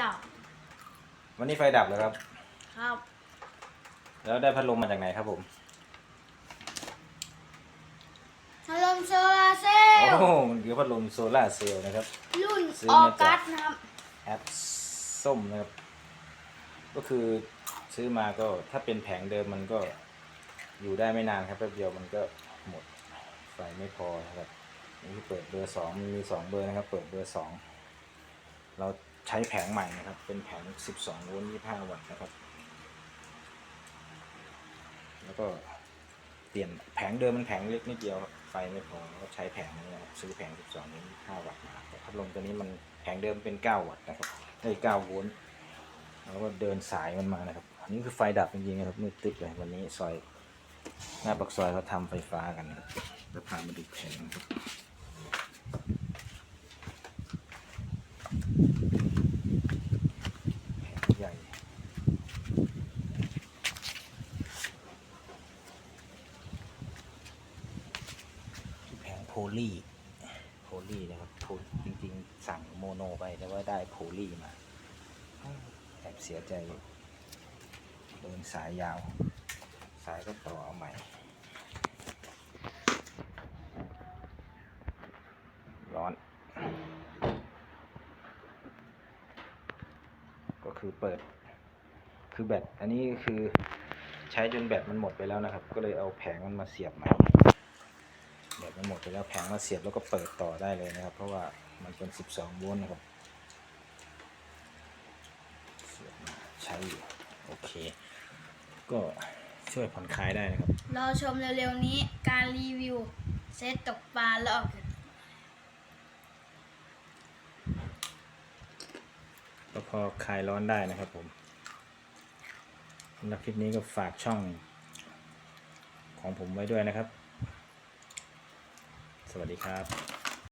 ดับวันนี้ไฟดับเลยครับ ครับ แล้วได้พัดลมมาจากไหนครับผม พัดลมโซลาร์เซลโอ้ล์โหมันคือพัดลมโซลาร์เซลล์นะครับ รุ่นซื้อออมาจากกัสนะครับแอปส้มนะครับ ก็คือซื้อมาก็ถ้าเป็นแผงเดิมมันก็อยู่ได้ไม่นานครับแป๊บเดียวมันก็หมดไฟไม่พอนะครับนี่คือเปิดเบอร์สองมันมีสองเบอร์นะครับ เปิดเบอร์สองเรา ใช้แผงใหม่นะครับ เป็นแผง 12 โวลต์ 25 วัตต์นะครับ แล้วก็เปลี่ยนแผงเดิมมันแผงเล็กนิดเดียวไฟไม่พอก็ใช้แผงนี้นะครับซื้อแผง 12 โวลต์ 25 วัตต์มาแต่พัดลมตัวนี้มันแผงเดิมเป็น 9 วัตต์นะครับได้9โวลต์ แล้วก็เดินสายมันมานะครับ อันนี้คือไฟดับจริงๆนะครับมืดตึ๊บเลยวันนี้ซอยหน้าปากซอยเขาทำไฟฟ้ากันจะพามาดูแผงครับแผงใหญ่ แผงโพ ลีโพลีนะครับจริงๆ สั่งโมโนไปแต่ว่าได้โพลีมาแอบเสียใจอยู่เดินสายยาว สายก็ต่อเอาใหม่ร้อน ก็คือเปิด คือแบตอันนี้คือใช้จนแบตมันหมดไปแล้วนะครับ ก็เลยเอาแผงมันมาเสียบใหม่ บตมันหมดไปแล้วแผงมาเสียบแล้วก็เปิดต่อได้เลยนะครับ เพราะว่ามันเป็น 12 โวลต์นะครับเสียบมาใช้อยู่โอเค ก็ช่วยผ่อนคลายได้นะครับ รอชมเร็วๆนี้การรีวิวเซตตกปลาแล้วออกก็พอคลายร้อนได้นะครับผมสำหรับคลิปนี้ก็ฝากช่องของผมไว้ด้วยนะครับ สวัสดีครับ